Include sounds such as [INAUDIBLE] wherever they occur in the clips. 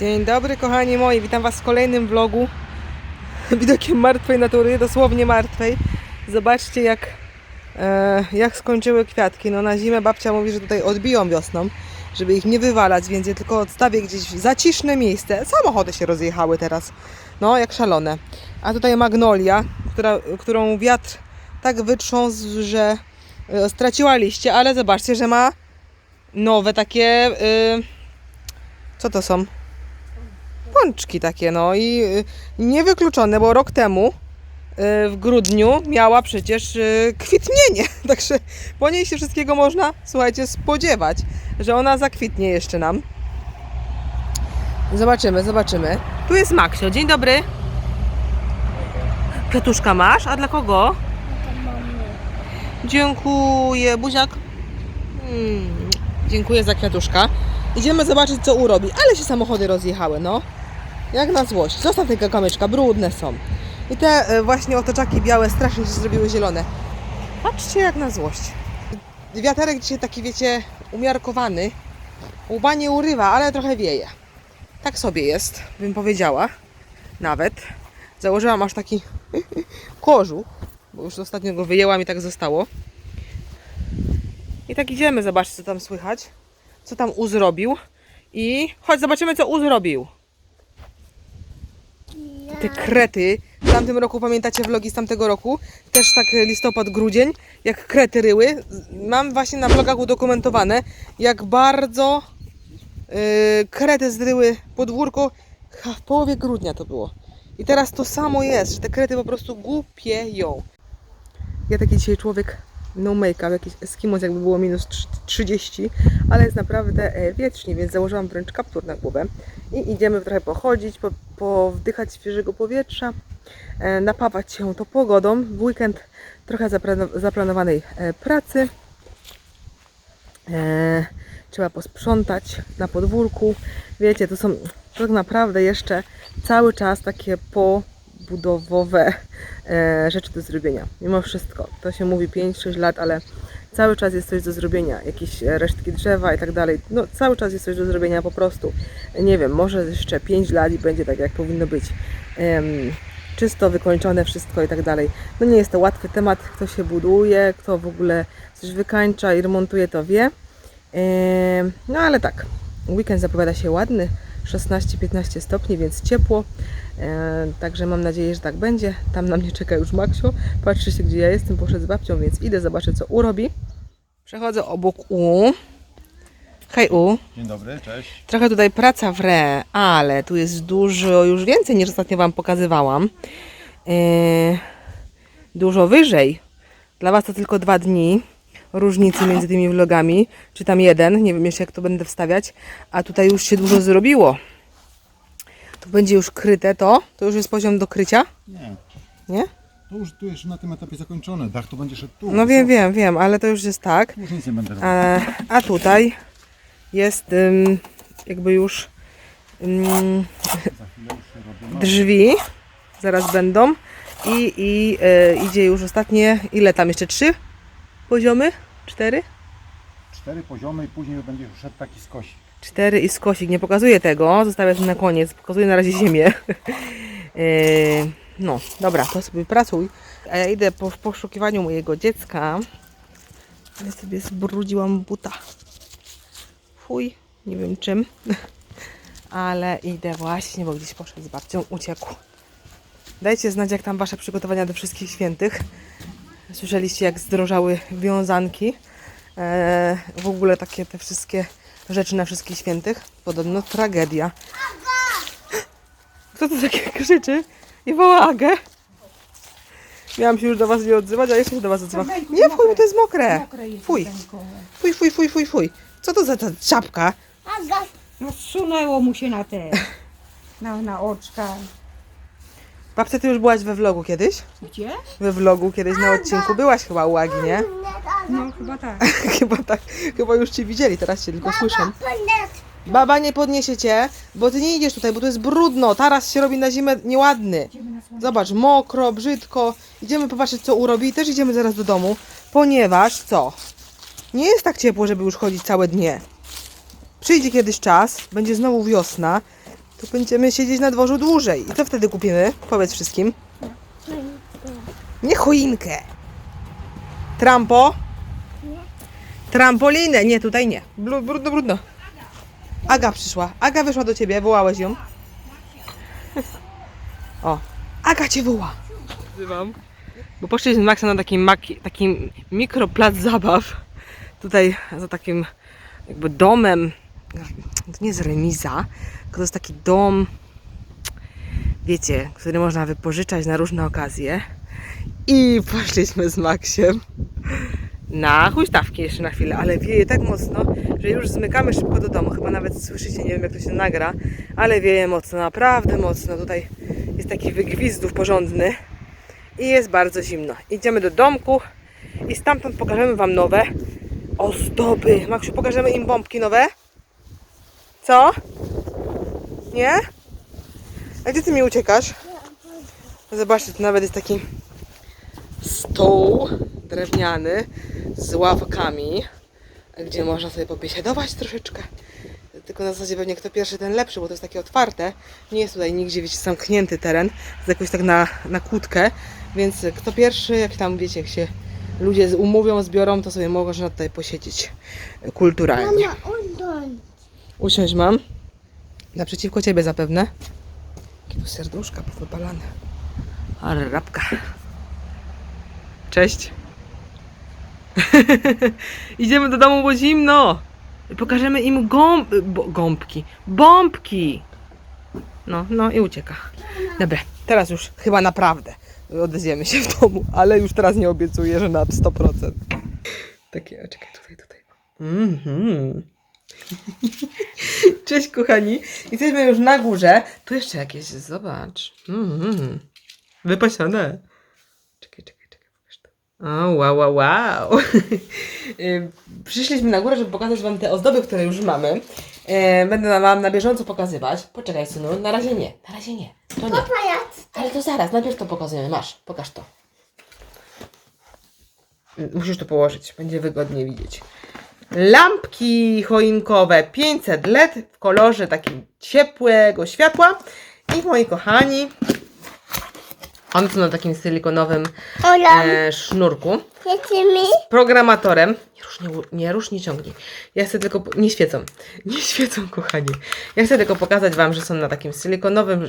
Dzień dobry kochani moi, witam was w kolejnym vlogu [LAUGHS] widokiem martwej natury, dosłownie martwej. Zobaczcie jak, e, jak skończyły kwiatki. No na zimę babcia mówi, że tutaj odbiją wiosną, żeby ich nie wywalać, więc je tylko odstawię gdzieś w zaciszne miejsce. Samochody się rozjechały teraz, no jak szalone. A tutaj magnolia, która, którą wiatr tak wytrząsł, że e, straciła liście, ale zobaczcie, że ma nowe takie... Y, co to są? Pączki takie, no i y, niewykluczone, bo rok temu y, w grudniu miała przecież y, kwitnienie. [LAUGHS] Także po niej się wszystkiego można, słuchajcie, spodziewać, że ona zakwitnie jeszcze nam. Zobaczymy, zobaczymy. Tu jest Maksio. Dzień dobry. Kwiatuszka masz? A dla kogo? Dziękuję, buziak. Mm, dziękuję za kwiatuszka. Idziemy zobaczyć, co urobi. Ale się samochody rozjechały, no. Jak na złość. Zostaw tego kamyczka, brudne są. I te e, właśnie otoczaki białe strasznie się zrobiły zielone. Patrzcie, jak na złość. Wiaterek dzisiaj taki, wiecie, umiarkowany. Łba nie urywa, ale trochę wieje. Tak sobie jest, bym powiedziała. Nawet. Założyłam aż taki [LAUGHS] kożuch, bo już ostatnio go wyjęłam i tak zostało. I tak idziemy zobaczyć, co tam słychać, co tam U zrobił. I chodź, zobaczymy, co U zrobił. Te krety. W tamtym roku, pamiętacie vlogi z tamtego roku? Też tak listopad, grudzień, jak krety ryły. Mam właśnie na vlogach udokumentowane, jak bardzo yy, krety zryły podwórko. W połowie grudnia to było. I teraz to samo jest, że te krety po prostu głupieją. Ja taki dzisiaj człowiek no make-up, jakiś eskimos jakby było minus trz- 30, ale jest naprawdę e, wietrznie, więc założyłam wręcz kaptur na głowę i idziemy trochę pochodzić, po, powdychać świeżego powietrza, e, napawać się to pogodą. W weekend trochę zaplano- zaplanowanej e, pracy. Trzeba posprzątać na podwórku. Wiecie, to są tak naprawdę jeszcze cały czas takie pobudowowe e, rzeczy do zrobienia. Mimo wszystko, to się mówi 5-6 lat, ale cały czas jest coś do zrobienia. Jakieś e, resztki drzewa i tak dalej. No, cały czas jest coś do zrobienia po prostu. Nie wiem, może jeszcze 5 lat i będzie tak, jak powinno być. Em, czysto wykończone wszystko i tak dalej. No nie jest to łatwy temat, kto się buduje, kto w ogóle coś wykańcza i remontuje, to wie. Em, No ale tak, weekend zapowiada się ładny, 16-15 stopni, więc ciepło. E, Także mam nadzieję, że tak będzie. Tam na mnie czeka już Maksio. Patrzy się, gdzie ja jestem, poszedł z babcią, więc idę zobaczyć, co urobi. Przechodzę obok U. Hej U. Dzień dobry, cześć. Trochę tutaj praca w re, ale tu jest dużo, już więcej niż ostatnio Wam pokazywałam. Yy, dużo wyżej. Dla Was to tylko dwa dni różnicy między tymi vlogami, czy tam jeden, nie wiem jeszcze jak to będę wstawiać, a tutaj już się dużo zrobiło. Tu będzie już kryte to, to już jest poziom do krycia, Nie, nie? to już tu jest na tym etapie zakończone. Dach to będzie szedł tu. No wiem, wiem, wiem, ale to już jest tak. Już nic nie będę robił. A, a tutaj jest ym, jakby już ym, Za chwilę już się robię. No, drzwi, zaraz będą i, i e, idzie już ostatnie, ile tam jeszcze, trzy poziomy? Cztery? cztery poziomy i później będzie szedł taki skosik. Cztery i skosik, nie pokazuję tego, zostawię to na koniec, pokazuję na razie ziemię. [LAUGHS] E, no, dobra, to sobie pracuj. A ja idę po, w poszukiwaniu mojego dziecka. Ja sobie zbrudziłam buta. Fuj, nie wiem czym. [LAUGHS] Ale idę właśnie, bo gdzieś poszedł z babcią, uciekł. Dajcie znać, jak tam wasze przygotowania do wszystkich świętych. Słyszeliście, jak zdrożały wiązanki. E, w ogóle takie te wszystkie rzeczy na wszystkich świętych. Podobno tragedia. Kto to takie krzyczy i woła Agę? Miałam się już do was nie odzywać, a jeszcze się do was odzywam. Nie, fuj, to jest mokre. Fuj, fuj, fuj, fuj, fuj, fuj. Co to za ta czapka? No zsunęło mu się na te, na, na oczka. Babcia, ty już byłaś we vlogu kiedyś? Gdzie? We vlogu kiedyś na odcinku. Byłaś chyba u Agi, nie? No chyba tak. [LAUGHS] chyba tak, chyba już cię widzieli, teraz cię tylko słyszę. Baba nie podniesie cię, bo ty nie idziesz tutaj, bo tu jest brudno. Taras się robi na zimę nieładny. Zobacz, mokro, brzydko. Idziemy popatrzeć, co urobi i też idziemy zaraz do domu, ponieważ co? Nie jest tak ciepło, żeby już chodzić całe dnie. Przyjdzie kiedyś czas, będzie znowu wiosna to będziemy siedzieć na dworzu dłużej. I co wtedy kupimy? Powiedz wszystkim. Nie choinkę. Trampo? Trampolinę. Nie, tutaj nie. Brudno, brudno. Aga przyszła. Aga wyszła do ciebie, wołałeś ją. O, Aga cię woła. Wzywam. Bo poszliśmy z Maxem na taki, maki, taki mikroplac zabaw. Tutaj za takim jakby domem. To nie jest remiza, tylko to jest taki dom, wiecie, który można wypożyczać na różne okazje. I poszliśmy z Maxiem na huśtawki jeszcze na chwilę, ale wieje tak mocno, że już zmykamy szybko do domu. Chyba nawet słyszycie, nie wiem jak to się nagra, ale wieje mocno, naprawdę mocno. Tutaj jest taki wygwizdów porządny i jest bardzo zimno. Idziemy do domku i stamtąd pokażemy Wam nowe ozdoby. Maksiu, pokażemy im bombki nowe? Co? Nie? A gdzie Ty mi uciekasz? Zobaczcie, tu nawet jest taki stół drewniany z ławkami, gdzie można sobie pobiesiadować troszeczkę. Tylko na zasadzie pewnie kto pierwszy, ten lepszy, bo to jest takie otwarte. Nie jest tutaj nigdzie, wiecie, zamknięty teren, jest jakoś tak na, na kłódkę, więc kto pierwszy, jak tam, wiecie, jak się ludzie z- umówią, zbiorą, to sobie można tutaj posiedzieć kulturalnie. Mama, udąć. Usiądź mam. Naprzeciwko ciebie zapewne. Jakie tu serduszka powypalane. Ale rabka. Cześć. [LAUGHS] Idziemy do domu, bo zimno. Pokażemy im gąb... Bo, gąbki. Bombki. No, no i ucieka. Dobra, teraz już chyba naprawdę odezwiemy się w domu, ale już teraz nie obiecuję, że na 100%. Takie, czekaj, tutaj, tutaj. Mhm. [LAUGHS] Cześć kochani. Jesteśmy już na górze. Tu jeszcze jakieś, zobacz. Mm. Wypasione. Czekaj, czekaj, czekaj, pokaż to. O, wow, wow, wow. [LAUGHS] Przyszliśmy na górę, żeby pokazać Wam te ozdoby, które już mamy. Będę Wam na bieżąco pokazywać. Poczekaj, synu, na razie nie. Na razie nie. To nie. Ale to zaraz, najpierw to pokazujemy. Masz, pokaż to. Musisz to położyć, będzie wygodnie widzieć. Lampki choinkowe 500 LED w kolorze takim ciepłego światła. I moi kochani, one są na takim silikonowym e, sznurku. mi? Programatorem. Nie rusz, nie, nie rusz, nie ciągnij. Ja chcę tylko. Nie świecą. Nie świecą, kochani. Ja chcę tylko pokazać Wam, że są na takim silikonowym. E,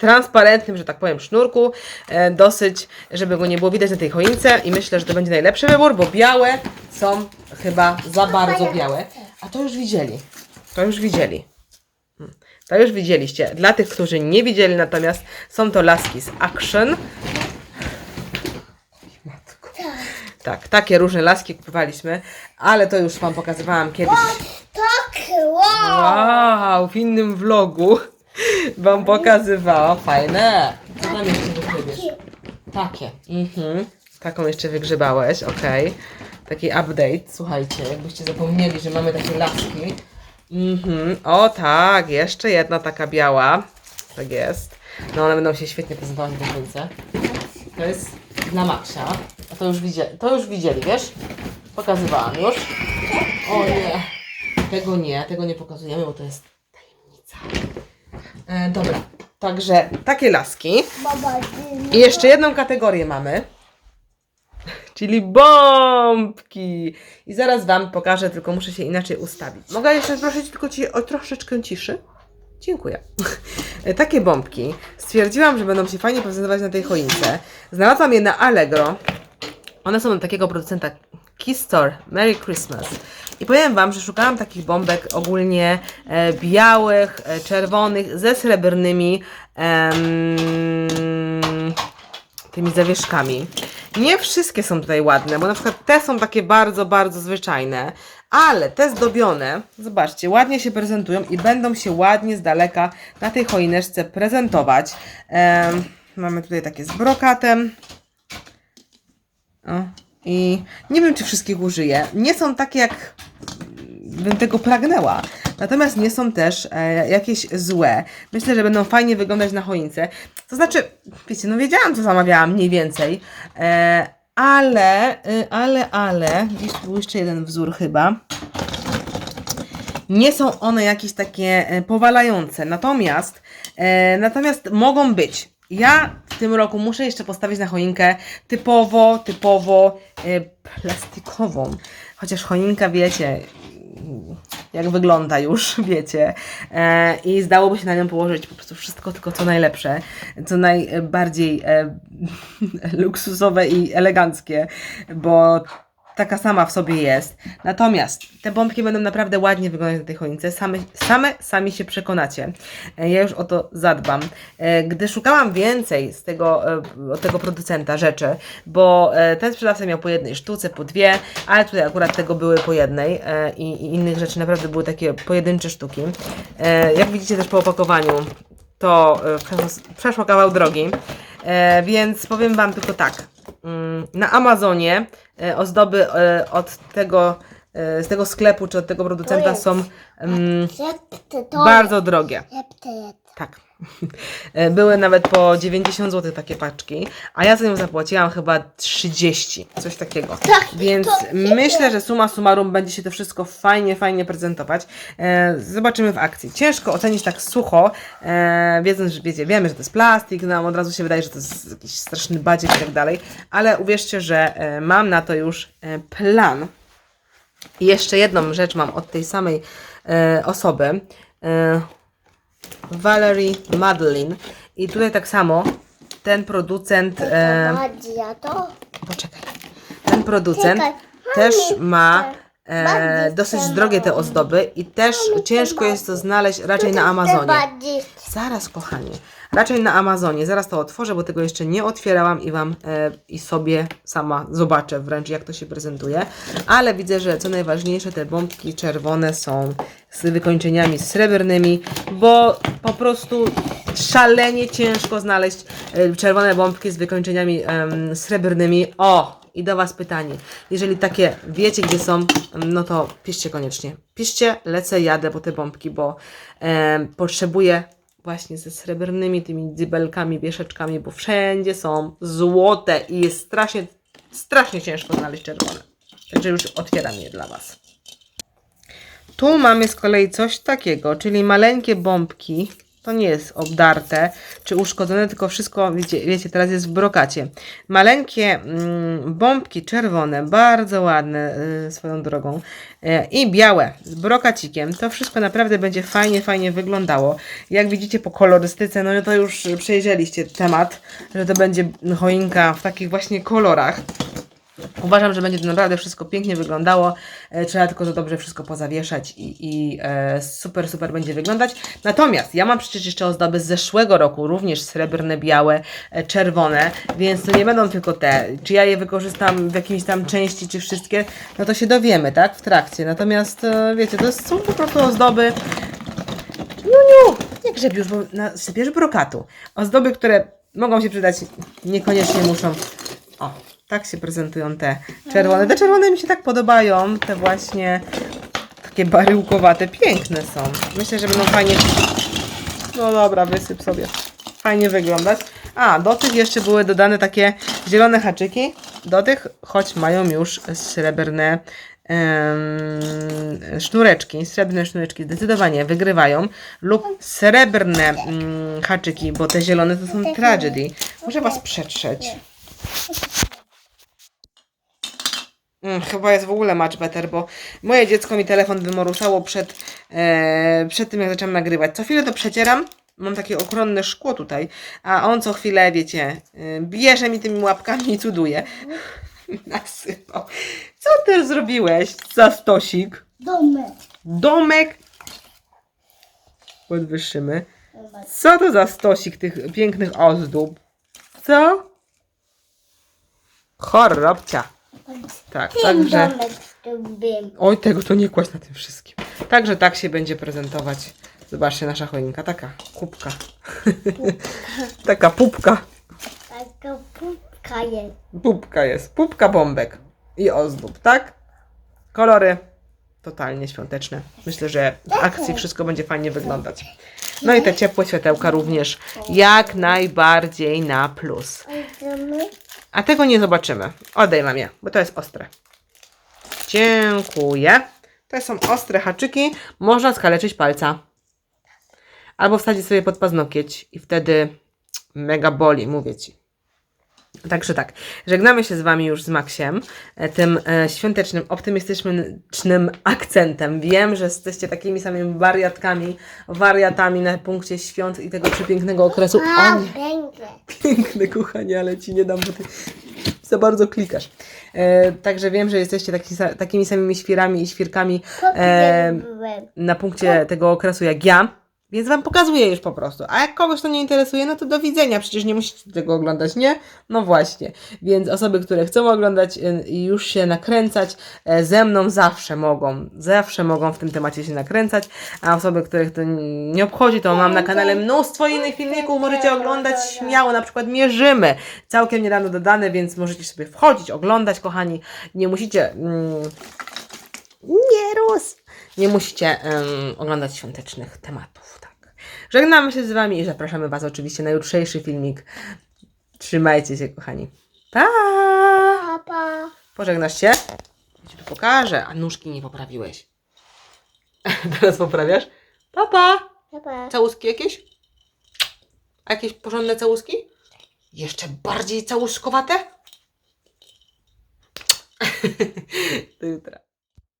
transparentnym, że tak powiem, sznurku, e, dosyć, żeby go nie było widać na tej choince i myślę, że to będzie najlepszy wybór, bo białe są chyba za bardzo białe. A to już widzieli. To już widzieli. Hmm. To już widzieliście. Dla tych, którzy nie widzieli, natomiast są to laski z Action. Tak, takie różne laski kupowaliśmy, ale to już Wam pokazywałam kiedyś. Tak, wow. Wow, w innym vlogu Wam pokazywałam. Fajne. Co tam jeszcze wygrzebiesz? Takie. Mhm. Taką jeszcze wygrzebałeś, okej. Taki update, słuchajcie, jakbyście zapomnieli, że mamy takie laski. Mhm. O tak, jeszcze jedna taka biała. Tak jest. No one będą się świetnie prezentować w końcu. To jest dla Maxia. A to już widzieli, to już widzieli, wiesz? Pokazywałam już. O nie. Tego nie, tego nie pokazujemy, bo to jest tajemnica. E, dobra, także takie laski. Baba, I jeszcze jedną kategorię mamy. [LAUGHS] Czyli bombki. I zaraz Wam pokażę, tylko muszę się inaczej ustawić. Mogę jeszcze prosić tylko Ci o troszeczkę ciszy? Dziękuję. [LAUGHS] Takie bombki stwierdziłam, że będą się fajnie prezentować na tej choince. Znalazłam je na Allegro. One są od takiego producenta Kiss Store. Merry Christmas. I powiem Wam, że szukałam takich bombek ogólnie e, białych, e, czerwonych, ze srebrnymi em, tymi zawieszkami. Nie wszystkie są tutaj ładne, bo na przykład te są takie bardzo, bardzo zwyczajne, ale te zdobione, zobaczcie, ładnie się prezentują i będą się ładnie z daleka na tej choineczce prezentować. Em, mamy tutaj takie z brokatem. O, I nie wiem, czy wszystkich użyję. Nie są takie, jak bym tego pragnęła. Natomiast nie są też e, jakieś złe. Myślę, że będą fajnie wyglądać na choince. To znaczy, wiecie, no wiedziałam, co zamawiałam mniej więcej. E, ale, y, ale, ale, gdzieś tu był jeszcze jeden wzór chyba. Nie są one jakieś takie e, powalające, natomiast, e, natomiast mogą być. Ja w tym roku muszę jeszcze postawić na choinkę typowo, typowo e, plastikową. Chociaż choinka, wiecie, jak wygląda już, [LAUGHS] wiecie. E, I zdałoby się na nią położyć po prostu wszystko, tylko co najlepsze, co najbardziej e, [LAUGHS] luksusowe i eleganckie, bo taka sama w sobie jest. Natomiast te bombki będą naprawdę ładnie wyglądać na tej choince. Same, same sami się przekonacie. E, Ja już o to zadbam. E, Gdy szukałam więcej z tego, e, od tego producenta rzeczy, bo e, ten sprzedawca miał po jednej sztuce, po dwie, ale tutaj akurat tego były po jednej e, i, i innych rzeczy naprawdę były takie pojedyncze sztuki. E, Jak widzicie też po opakowaniu, to e, przeszło, kawał drogi. E, więc powiem Wam tylko tak. Mm, Na Amazonie e, ozdoby e, od tego, e, z tego sklepu czy od tego producenta są mm, bardzo drogie. Tak. E, Były nawet po 90 zł takie paczki, a ja za nią zapłaciłam chyba 30, coś takiego. Tak, Więc to myślę, że suma summarum będzie się to wszystko fajnie, fajnie prezentować. E, zobaczymy w akcji. Ciężko ocenić tak sucho, e, wiedząc, że wiecie, wiemy, że to jest plastik, nam od razu się wydaje, że to jest jakiś straszny badziek i tak dalej, ale uwierzcie, że e, mam na to już e, plan. I jeszcze jedną rzecz mam od tej samej e, osoby. E, Valerie Madeline. I tutaj tak samo ten producent. E, to. poczekaj. Ten producent Czekaj. też ma e, dosyć chcę drogie te ozdoby i też ciężko jest to znaleźć raczej na Amazonie. bardziej. Zaraz, kochanie. Raczej na Amazonie. Zaraz to otworzę, bo tego jeszcze nie otwierałam i Wam e, i sobie sama zobaczę wręcz, jak to się prezentuje. Ale widzę, że co najważniejsze, te bombki czerwone są z wykończeniami srebrnymi, bo po prostu szalenie ciężko znaleźć e, czerwone bombki z wykończeniami em, srebrnymi. O! I do Was pytanie. Jeżeli takie wiecie, gdzie są, no to piszcie koniecznie. Piszcie, lecę, jadę po te bombki, bo em, potrzebuję właśnie ze srebrnymi tymi dzybelkami, wieszeczkami, bo wszędzie są złote i jest strasznie, strasznie ciężko znaleźć czerwone. Także już otwieram je dla Was. Tu mamy z kolei coś takiego, czyli maleńkie bombki. To nie jest obdarte czy uszkodzone, tylko wszystko, wiecie, wiecie teraz jest w brokacie. Maleńkie mm, bombki czerwone, bardzo ładne y, swoją drogą e, i białe z brokacikiem. To wszystko naprawdę będzie fajnie, fajnie wyglądało. Jak widzicie po kolorystyce, no to już przejrzeliście temat, że to będzie choinka w takich właśnie kolorach. Uważam, że będzie to naprawdę wszystko pięknie wyglądało. E, Trzeba tylko to dobrze wszystko pozawieszać i, i e, super, super będzie wyglądać. Natomiast ja mam przecież jeszcze ozdoby z zeszłego roku, również srebrne, białe, e, czerwone, więc to nie będą tylko te. Czy ja je wykorzystam w jakiejś tam części, czy wszystkie, no to się dowiemy, tak, w trakcie. Natomiast e, wiecie, to są po prostu ozdoby. No nie, nie grzebiusz, bo nasypiesz brokatu. Ozdoby, które mogą się przydać, niekoniecznie muszą. O, tak się prezentują te czerwone. Te czerwone mi się tak podobają, te właśnie takie baryłkowate, piękne są. Myślę, że będą fajnie. No dobra, wysyp sobie. Fajnie wyglądać. A, do tych jeszcze były dodane takie zielone haczyki. Do tych, choć mają już srebrne sznureczki, srebrne sznureczki zdecydowanie wygrywają lub srebrne mm, haczyki, bo te zielone to są tragedy. Muszę Was przetrzeć. Mm, chyba jest w ogóle much better, bo moje dziecko mi telefon wymorusało przed, e, przed tym, jak zaczęłam nagrywać. Co chwilę to przecieram. Mam takie ochronne szkło tutaj, a on co chwilę, wiecie, e, bierze mi tymi łapkami i cuduje. [LAUGHS] Nasypał. Co ty zrobiłeś za stosik? Domek. Domek. Podwyższymy. Co to za stosik tych pięknych ozdób? Co? Chorobcia. Tak, Ten także... domek. Oj, tego to nie kłaść na tym wszystkim. Także tak się będzie prezentować. Zobaczcie, nasza choinka. Taka kubka. [LAUGHS] Taka pupka. Taka pupka jest. Pupka jest. Pupka bombek. I ozdób, tak? Kolory totalnie świąteczne. Myślę, że w akcji wszystko będzie fajnie wyglądać. No i te ciepłe światełka również jak najbardziej na plus. Idziemy. A tego nie zobaczymy. Oddaj mamie, bo to jest ostre. Dziękuję. To są ostre haczyki. Można skaleczyć palca. Albo wsadzić sobie pod paznokieć i wtedy mega boli, mówię Ci. Także tak, żegnamy się z Wami już z Maksiem, e, tym e, świątecznym, optymistycznym akcentem. Wiem, że jesteście takimi samymi wariatkami, wariatami na punkcie świąt i tego przepięknego okresu. A, piękne kochanie, ale Ci nie dam, bo Ty za bardzo klikasz. E, także wiem, że jesteście taki, takimi samymi świrami i świrkami e, na punkcie tego okresu jak ja, więc Wam pokazuję już po prostu. A jak kogoś to nie interesuje, no to do widzenia, przecież nie musicie tego oglądać, nie? No właśnie. Więc osoby, które chcą oglądać y, i już się nakręcać, e, ze mną zawsze mogą, zawsze mogą w tym temacie się nakręcać, a osoby, których to nie obchodzi, to mam na kanale mnóstwo innych filmików, możecie oglądać śmiało, na przykład mierzymy, całkiem niedawno dodane, więc możecie sobie wchodzić, oglądać, kochani, nie musicie... Mm, nie Rus! Nie musicie em, oglądać świątecznych tematów, tak. Żegnamy się z Wami i zapraszamy Was oczywiście na jutrzejszy filmik. Trzymajcie się, kochani. Pa! Papa. Pożegnasz się? Ja Ci tu pokażę, a nóżki nie poprawiłeś. [LAUGHS] Teraz poprawiasz? Papa! Papa. Całuski jakieś? A jakieś porządne całuski? Jeszcze bardziej całuskowate? [LAUGHS] Do jutra.